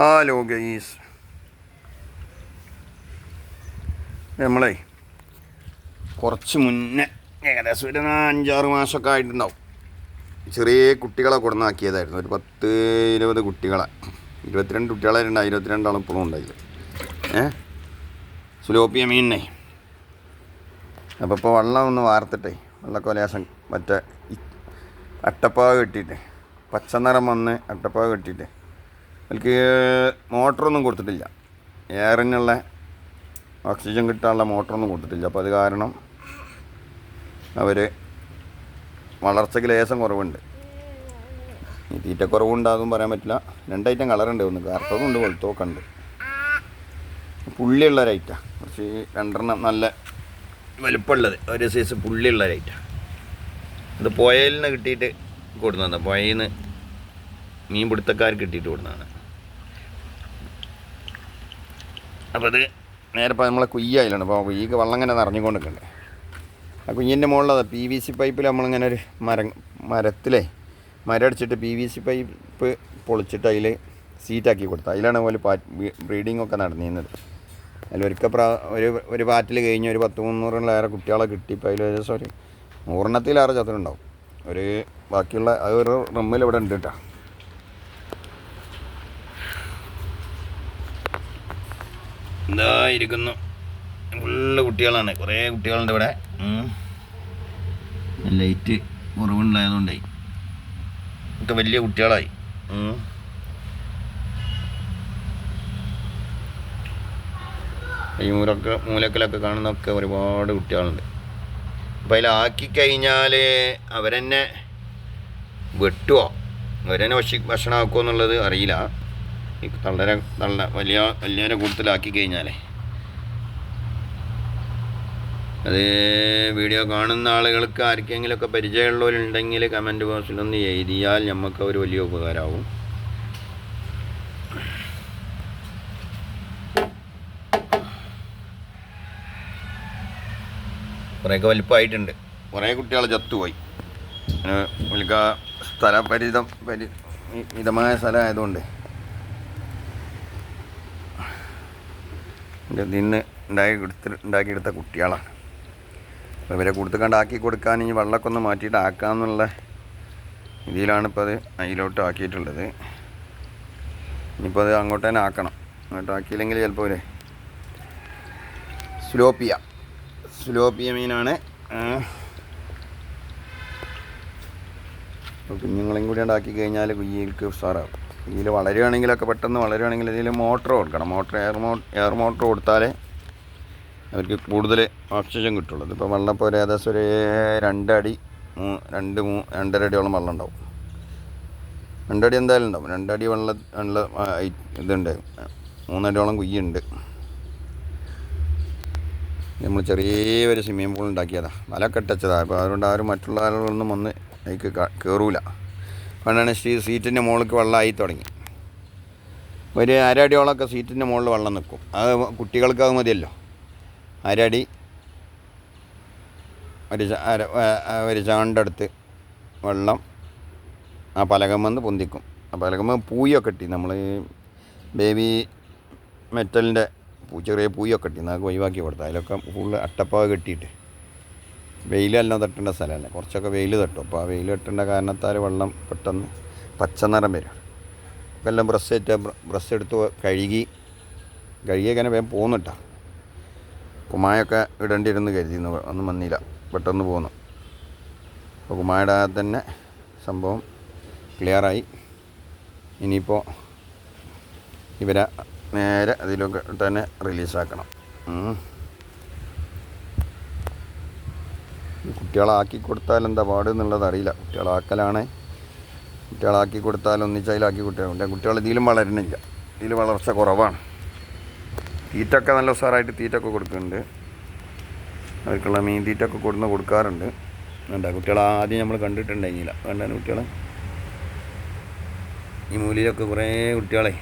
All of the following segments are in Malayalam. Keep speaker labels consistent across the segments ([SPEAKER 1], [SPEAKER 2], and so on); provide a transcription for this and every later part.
[SPEAKER 1] ഹലോ ഗൈസ് നമ്മളെ കുറച്ച് മുന്നേ ഏകദേശം ഒരു അഞ്ചാറ് മാസമൊക്കെ ആയിട്ടുണ്ടാവും. ചെറിയ കുട്ടികളെ കൊടുന്നാക്കിയതായിരുന്നു ഒരു പത്ത് ഇരുപത് കുട്ടികളെ. ഇരുപത്തിരണ്ട് കുട്ടികളെ ഉണ്ട് ഇരുപത്തിരണ്ടാളും ഇപ്പോഴും ഉണ്ടായില്ല. ഏ? സുലോപ്പിയ മീനിനെ അപ്പോൾ ഇപ്പോൾ വെള്ളം ഒന്ന് വാർത്തിട്ടേ. വെള്ളക്കൊലേശം മറ്റേ അട്ടപ്പാവ് കെട്ടിയിട്ട്. പച്ചനിറം വന്ന് അട്ടപ്പാവ് കെട്ടിയിട്ട്. എനിക്ക് മോട്ടറൊന്നും കൊടുത്തിട്ടില്ല. എയറിനുള്ള ഓക്സിജൻ കിട്ടാനുള്ള മോട്ടറൊന്നും കൊടുത്തിട്ടില്ല. അപ്പോൾ അത് കാരണം അവർ വളർച്ചയ്ക്ക് ലേശം കുറവുണ്ട്. തീറ്റ കുറവുണ്ടാകും പറയാൻ പറ്റില്ല. രണ്ടൈറ്റം കളറുണ്ട് ഒന്ന്. കറുത്തതുണ്ട് വെളുത്തൊക്കെ ഉണ്ട്. പുള്ളിയുള്ള ഒരൈറ്റാണ് കുറച്ച് രണ്ടെണ്ണം നല്ല വലുപ്പമുള്ളത്. ഒരു സൈസ് പുള്ളിയുള്ള ഒരൈറ്റാണ് ഇത് പുഴയിൽ നിന്ന് കിട്ടിയിട്ട് കൊടുക്കുന്നതാണ് പുഴയിൽ നിന്ന് മീൻ പിടുത്തക്കാർക്ക് കിട്ടിയിട്ട് കൊടുന്നതാണ്. അപ്പോൾ അത് നേരെ ഇപ്പോൾ നമ്മളെ കുയ്യായിലാണ് അപ്പോൾ കുയ്യക്ക് വെള്ളം ഇങ്ങനെ നിറഞ്ഞുകൊണ്ടിരിക്കണ്ടേ. ആ കുഞ്ഞിന്റെ മുകളിലത് പി വി സി പൈപ്പിൽ നമ്മളിങ്ങനെ ഒരു മര മരത്തിലേ മരം അടിച്ചിട്ട് പി വി സി പൈപ്പ് പൊളിച്ചിട്ട് അതിൽ സീറ്റാക്കി കൊടുത്തു. അതിലാണ് പോലെ പാ ബ്രീഡിംഗ് ഒക്കെ നടന്നിരുന്നത്. അതിൽ ഒരിക്കൽ പ്രാ ഒരു ഒരു പാറ്റിൽ കഴിഞ്ഞ് ഒരു പത്ത് മുന്നൂറിലേറെ കുട്ടികളെ കിട്ടി. ഇപ്പോൾ അതിൽ ഒരു നൂറെണ്ണത്തിലേറെ ചത്തുണ്ടാവും ഒരു ബാക്കിയുള്ള ഒരു റമ്മിൽ ഇവിടെ ഉണ്ട് കേട്ടോ എന്താ ഇരിക്കുന്നു? ഫുള്ള് കുട്ടികളാണ്. കുറേ കുട്ടികളുണ്ട് ഇവിടെ. ലൈറ്റ് കുറവുണ്ടായതുകൊണ്ടേ. ഒക്കെ വലിയ കുട്ടികളായി. ഈ മൂലൊക്കെ മൂലക്കലൊക്കെ കാണുന്നൊക്കെ ഒരുപാട് കുട്ടികളുണ്ട്. അപ്പം അതിലാക്കി കഴിഞ്ഞാൽ അവരെന്നെ വെട്ടുമോ അവരെന്നെ ഭക്ഷണം ഭക്ഷണമാക്കുമോ എന്നുള്ളത് അറിയില്ല. ഈ തള്ളരെ തള്ള വലിയ വലിയവരെ കൂടുതലാക്കി കഴിഞ്ഞാലേ. അത് വീഡിയോ കാണുന്ന ആളുകൾക്ക് ആർക്കെങ്കിലുമൊക്കെ പരിചയമുള്ളവരുണ്ടെങ്കിൽ കമന്റ് ബോക്സിലൊന്ന് എഴുതിയാൽ നമുക്ക് ഒരു വലിയ ഉപകാരമാവും. കുറേയൊക്കെ വലിപ്പമായിട്ടുണ്ട്. കുറേ കുട്ടികൾ ചത്തുപോയി. വിളിക്ക സ്ഥലപരിതം പരി മിതമായ സ്ഥലമായതുകൊണ്ട്. നിന്ന് ഉണ്ടാക്കി എടുത്ത് ഉണ്ടാക്കിയെടുത്ത കുട്ടികളാണ്. അപ്പോൾ ഇവരെ കൊടുത്ത് കണ്ടാക്കി കൊടുക്കാൻ ഇനി വെള്ളമൊക്കെ ഒന്ന് മാറ്റിയിട്ട് ആക്കാമെന്നുള്ള ഇതിലാണ് ഇപ്പോൾ അത് അതിലോട്ട് ആക്കിയിട്ടുള്ളത്. ഇനിയിപ്പോൾ അത് അങ്ങോട്ട് തന്നെ ആക്കണം. അങ്ങോട്ട് ആക്കിയില്ലെങ്കിൽ ചിലപ്പോൾ ഒരു സ്ലോപ്പിയ. സ്ലോപ്പിയ മീനാണ്. കുഞ്ഞുങ്ങളെയും കൂടി ഉണ്ടാക്കി കഴിഞ്ഞാൽ കുഞ്ഞിക്ക് ഉസാറാവും ഇതിൽ വളരുകയാണെങ്കിലൊക്കെ പെട്ടെന്ന് വളരുകയാണെങ്കിൽ ഇതിൽ മോട്ടർ കൊടുക്കണം. മോട്ടർ എയർ മോ എയർ മോട്ടർ കൊടുത്താലേ അവർക്ക് കൂടുതൽ ഓക്സിജൻ കിട്ടുള്ളൂ. ഇപ്പോൾ വെള്ളം ഇപ്പോൾ ഒരു ഏകദേശം ഒരു രണ്ടടി രണ്ട് മൂ രണ്ടര അടിയോളം വെള്ളം ഉണ്ടാവും. രണ്ടടി എന്തായാലും ഉണ്ടാവും. രണ്ടടി വെള്ളം വെള്ളം ഇതുണ്ട്. മൂന്നടിയോളം കുയ്യുണ്ട്. നമ്മൾ ചെറിയൊരു സ്വിമ്മിംഗ് പൂൾ ഉണ്ടാക്കിയതാണ് വല കെട്ടച്ചതാണ് അപ്പോൾ അതുകൊണ്ട് ആരും മറ്റുള്ള ആളുകളൊന്നും വന്ന് അതിക്ക് കയറൂല അതുകൊണ്ടാണ് സ്റ്റീ സീറ്റിന്റെ മുകളിലേക്ക് വെള്ളമായി തുടങ്ങി. ഒരു അരടിയോളമൊക്കെ സീറ്റിന്റെ മുകളിൽ വെള്ളം നിൽക്കും. അത് കുട്ടികൾക്ക് അത് മതിയല്ലോ. അരടി ഒരു അര ഒരു ചാണ്ടെടുത്ത് വെള്ളം ആ പലകം വന്ന് പൊന്തിക്കും. ആ പലകം പൂയൊക്കെ ഇട്ടി. നമ്മൾ ബേബി മെറ്റലിന്റെ ചെറിയ പൂയൊക്കെ ഇട്ടി. നമുക്ക് ഒഴിവാക്കി കൊടുത്തു. അതിലൊക്കെ ഫുള്ള് അട്ടപ്പാവ് കെട്ടിയിട്ട്. വെയിലെല്ലാം തട്ടേണ്ട സ്ഥലമല്ല? കുറച്ചൊക്കെ വെയിൽ തട്ടും. അപ്പോൾ ആ വെയിൽ തട്ടേണ്ട കാരണത്താൽ വെള്ളം പെട്ടെന്ന് പച്ച നിറം വരും. എല്ലാം ബ്രഷ് ഏറ്റ ബ്രഷ് എടുത്ത് കഴുകി കഴുകിയൊക്കെ വേഗം പോകുന്നിട്ടാ കുമായൊക്കെ ഇടേണ്ടിരുന്ന് കരുതിയിരുന്നു. ഒന്നും വന്നില്ല. പെട്ടെന്ന് പോന്നു അപ്പോൾ കുമായുടെ തന്നെ സംഭവം ക്ലിയറായി. ഇനിയിപ്പോൾ ഇവരെ നേരെ അതിലൊക്കെ തന്നെ റിലീസാക്കണം ഉം. ഈ കുട്ടികളാക്കി കൊടുത്താൽ എന്താ പാട് എന്നുള്ളത് അറിയില്ല. കുട്ടികളാക്കലാണ്. കുട്ടികളാക്കി കൊടുത്താൽ ഒന്നിച്ചതിലാക്കി കുട്ടികളുണ്ട് കുട്ടികൾ ഇതിലും വളരുന്നില്ല. ഇതിൽ വളർച്ച കുറവാണ്. തീറ്റൊക്കെ നല്ല ഉസാറായിട്ട് തീറ്റൊക്കെ കൊടുക്കുന്നുണ്ട്. അവർക്കുള്ള മീൻ തീറ്റൊക്കെ കൊടുന്ന് കൊടുക്കാറുണ്ട്. എന്താ കുട്ടികളെ ആദ്യം നമ്മൾ കണ്ടിട്ടുണ്ടെങ്കില കണ്ടാണ് കുട്ടികളെ ഈ മൂലയിലൊക്കെ കുറേ കുട്ടികളെ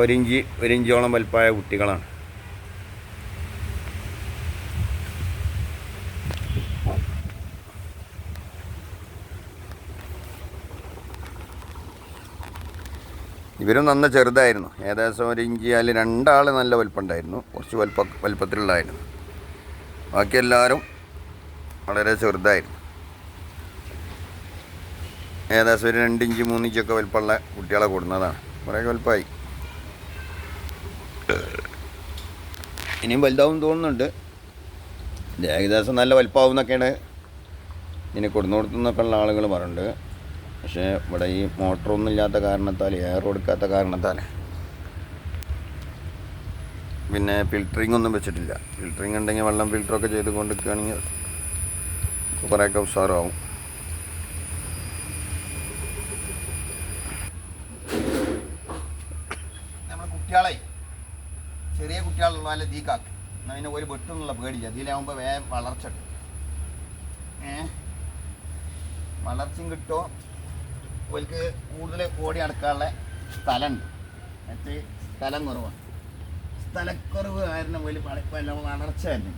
[SPEAKER 1] ഒരിഞ്ചി ഒരിഞ്ചോളം വലിപ്പായ കുട്ടികളാണ്. ഇവരും നന്ന ചെറുതായിരുന്നു. ഏകദേശം ഒരു ഇഞ്ചി അതിൽ രണ്ടാൾ നല്ല വലുപ്പമുണ്ടായിരുന്നു കുറച്ച് വലുപ്പ വലുപ്പത്തിലുള്ളതായിരുന്നു. ബാക്കി എല്ലാവരും വളരെ ചെറുതായിരുന്നു. ഏകദേശം ഒരു രണ്ട് ഇഞ്ച് മൂന്ന് ഇഞ്ചൊക്കെ വലുപ്പമുള്ള കുട്ടികളെ കൂടുന്നതാണ്. കുറേ വലുപ്പമായി. ഇനിയും വലുതാവും തോന്നുന്നുണ്ട്. ഏകദേശം നല്ല വലുപ്പമാവും എന്നൊക്കെയാണ് ഇനി കൊടുന്നു കൊടുത്തുനിന്നൊക്കെ ആളുകൾ പറയുന്നുണ്ട് പക്ഷേ ഇവിടെ ഈ മോട്ടറൊന്നും ഇല്ലാത്ത കാരണത്താൽ എയർ കൊടുക്കാത്ത കാരണത്താൽ പിന്നെ ഫിൽറ്ററിംഗ് ഒന്നും വെച്ചിട്ടില്ല. ഫിൽറ്ററിംഗ് ഉണ്ടെങ്കിൽ വെള്ളം ഫിൽറ്ററൊക്കെ ചെയ്ത് കൊണ്ടിരിക്കുകയാണെങ്കിൽ കുറേയൊക്കെ ഉഷാറാവും. കുട്ടികളെ ചെറിയ കുട്ടികളുള്ള നല്ല തീക്കാക്ക് എന്നാൽ പിന്നെ ഒരു വെട്ടുന്നുള്ള പേടില്ല ഇതിലാവുമ്പോൾ വേഗം വളർച്ച കിട്ടും. ഏ? വളർച്ചയും കിട്ടുമോ ഓൽക്ക് കൂടുതൽ ഓടി അടക്കാനുള്ള സ്ഥലമുണ്ട്. മറ്റ് സ്ഥലം കുറവാണ്. സ്ഥലക്കുറവ് കാരണം വലിയ പല വളർച്ച തന്നെ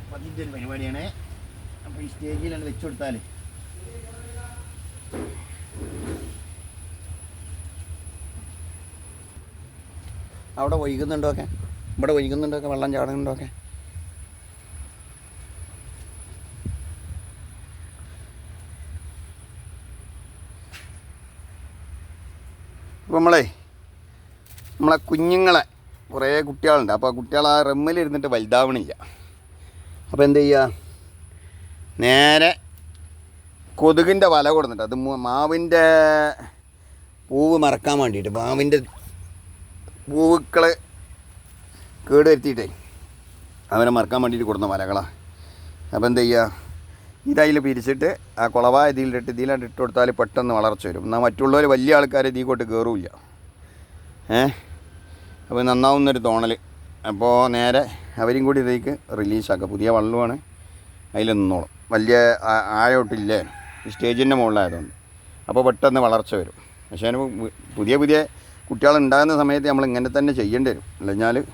[SPEAKER 1] അപ്പം അതിന്റെ ഒരു പരിപാടിയാണ്. അപ്പോൾ ഈ സ്റ്റേജിലാണ് വെച്ചു കൊടുത്താൽ അവിടെ ഒഴുകുന്നുണ്ടോ ഒക്കെ? ഇവിടെ ഒഴുകുന്നുണ്ടോ ഒക്കെ? വെള്ളം ചാടുന്നുണ്ടോ ഒക്കെ? ഇപ്പം നമ്മളെ നമ്മളെ കുഞ്ഞുങ്ങളെ കുറേ കുട്ടികളുണ്ട്. അപ്പോൾ ആ കുട്ടികൾ ആ റമ്മിലിരുന്നിട്ട് വലുതാവണില്ല. അപ്പോൾ എന്ത് ചെയ്യുക നേരെ കൊതുകിന്റെ വല കൊടുത്തിട്ട് അത് മാവിന്റെ പൂവ് മറക്കാൻ വേണ്ടിയിട്ട് മാവിന്റെ പൂവുക്കൾ കേട് വരുത്തിയിട്ടേ അവനെ മറക്കാൻ വേണ്ടിയിട്ട് കൊടുക്കുന്ന വലകളാണ് അപ്പോൾ എന്ത് ചെയ്യുക ഇതതിൽ പിരിച്ചിട്ട് ആ കുളവ ഇതിലിട്ട് തീലാണ്ട് ഇട്ട് കൊടുത്താൽ പെട്ടെന്ന് വളർച്ച വരും. എന്നാൽ മറ്റുള്ളവർ വലിയ ആൾക്കാർ ഇതിക്കോട്ട് കയറില്ല ഏ? അപ്പോൾ നന്നാവുന്നൊരു തോണൽ അപ്പോൾ നേരെ അവരും കൂടി ഇതിലേക്ക് റിലീസാക്കുക പുതിയ വള്ളമാണ് അതിൽ നിന്നോളും. വലിയ ആഴോട്ടില്ലേ? സ്റ്റേജിന്റെ മുകളിലായതുകൊണ്ട്. അപ്പോൾ പെട്ടെന്ന് വളർച്ച വരും. പക്ഷേ അതിന് പുതിയ പുതിയ കുട്ടികളുണ്ടാകുന്ന സമയത്ത് നമ്മൾ ഇങ്ങനെ തന്നെ ചെയ്യേണ്ടി വരും. അല്ലെങ്കിൽ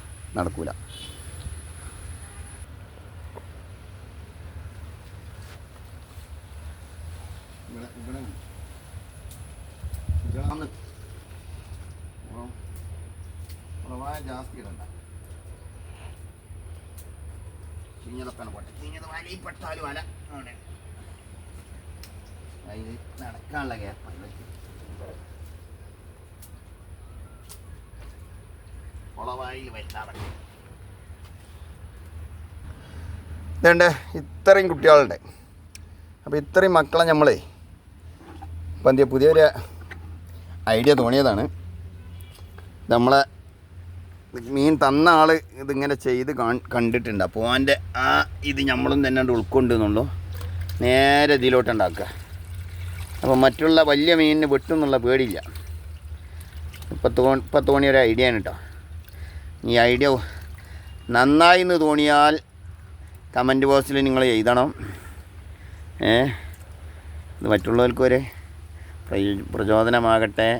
[SPEAKER 1] ജാസ്തി ഇടണ്ട. നടക്കാനുള്ള ഇത്രയും കുട്ടികളുണ്ട്. അപ്പോൾ ഇത്രയും മക്കളെ നമ്മളെ ഇപ്പം എന്തിയ പുതിയൊരു ഐഡിയ തോന്നിയതാണ്. നമ്മളെ മീൻ തന്ന ആൾ ഇതിങ്ങനെ ചെയ്ത് കണ്ടിട്ടുണ്ട്. അപ്പോൾ അവന്റെ ആ ഇത് നമ്മളും തന്നെ ഉൾക്കൊണ്ടുന്നുള്ളൂ നേരെ ഇതിലോട്ട് ഉണ്ടാക്കുക അപ്പോൾ മറ്റുള്ള വലിയ മീനിന് വെട്ടുന്നുള്ള പേടിയില്ല. ഇപ്പം തോ ഇപ്പം തോന്നിയ ഒരു ഐഡിയ ആണ് കേട്ടോ ഈ ഐഡിയ നന്നായി എന്ന് തോന്നിയാൽ കമന്റ് ബോക്സിൽ നിങ്ങൾ എഴുതണം. ഏ? ഇത് മറ്റുള്ളവർക്ക് പ്രയോ- പ്രചോദനമാകട്ടെ.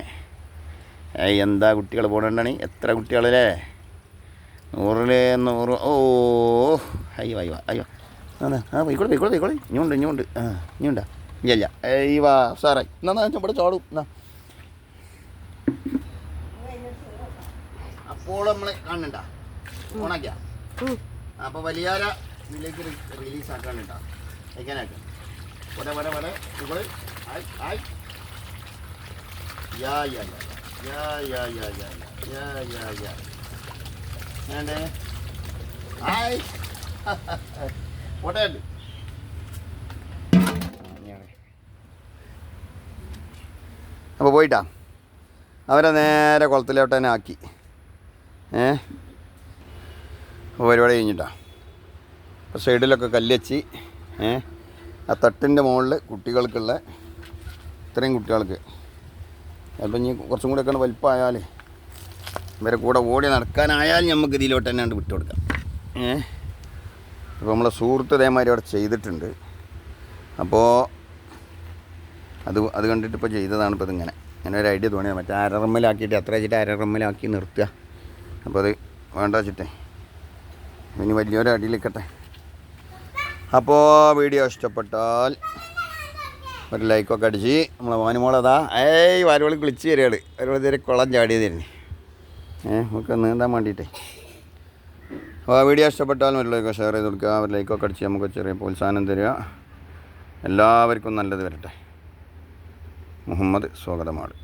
[SPEAKER 1] എന്താ കുട്ടികൾ പോകണ്ടാണ് എത്ര കുട്ടികളല്ലേ? നൂറിൽ നൂറ്. ഓ അയ്യോ അയ്യോ അയ്യോ. ആ പോയിക്കോളെ പോയിക്കോളെ പോയിക്കോളെ. ഇനിയുണ്ട് ഇനിയുണ്ട്. ആ ഇനിയുണ്ടാ. ഇല്ല ഇല്ല. വാ സാറേ. എന്നാ ഇവിടെ ചോടും. എന്നാ. അപ്പോൾ നമ്മൾ കാണണ്ട ഓണാക്കിയ? അപ്പോൾ വലിയാര ഇതിലേക്ക് റിലീസ് എങ്ങനെയാക്കാം? വരെ വരെ വരെ ഇവിടെ ആയി ആയി. യാ യാ യാ യാ യാ യാ യാ യാ യാ വേണ്ടേ ഹായ് അപ്പോൾ പോയിട്ടാ. അവരെ നേരെ കുളത്തിലോട്ട് തന്നെ ആക്കി ഏ? പരിപാടി കഴിഞ്ഞിട്ടാ. അപ്പോൾ സൈഡിലൊക്കെ കല്ലച്ചി ഏ? ആ തട്ടിന്റെ മുകളിൽ കുട്ടികൾക്കുള്ള ഇത്രയും കുട്ടികൾക്ക് ചിലപ്പോൾ ഇനി കുറച്ചും കൂടെ ഒക്കെ വലിപ്പമായാൽ ഇവരെ കൂടെ ഓടി നടക്കാനായാൽ നമുക്ക് ഇതിലോട്ട് തന്നെ വിട്ടു കൊടുക്കാം. ഏ? അപ്പോൾ നമ്മളെ സുഹൃത്ത് ഇതേമാതിരി അവിടെ ചെയ്തിട്ടുണ്ട്. അപ്പോൾ അത് അത് കണ്ടിട്ട് ഇപ്പോൾ ചെയ്തതാണ് ഇപ്പോൾ ഇതിങ്ങനെ. ഇങ്ങനെ ഒരു ഐഡിയ തോന്നിയത് മറ്റേ അരറമ്മലാക്കിയിട്ട് എത്ര വെച്ചിട്ട് അരറമ്മലാക്കി നിർത്തുക. അപ്പോൾ അത് വേണ്ട വെച്ചിട്ടേ. ഇനി വലിയൊരു അടിയിലിക്കട്ടെ. അപ്പോൾ വീഡിയോ ഇഷ്ടപ്പെട്ടാൽ ഒരു ലൈക്കൊക്കെ അടിച്ച് നമ്മളെ വാനുമോളതാ. ഏയ് വാരുവളി കുളിച്ച് വരികയാണ്. വാരുവളി ഇതുവരെ കുളം ചാടി തന്നെ. ഏ നമുക്ക് നീന്താൻ വേണ്ടിയിട്ടേ അപ്പോൾ ആ വീഡിയോ ഇഷ്ടപ്പെട്ടാൽ മറ്റുള്ളവർക്ക് ഷെയർ ചെയ്ത് കൊടുക്കുക. ഒരു ലൈക്കൊക്കെ അടിച്ച് നമുക്ക് ചെറിയ പ്രോത്സാഹനം തരിക. എല്ലാവർക്കും നല്ലത് വരട്ടെ. മുഹമ്മദ് സ്വാഗതമാണ്.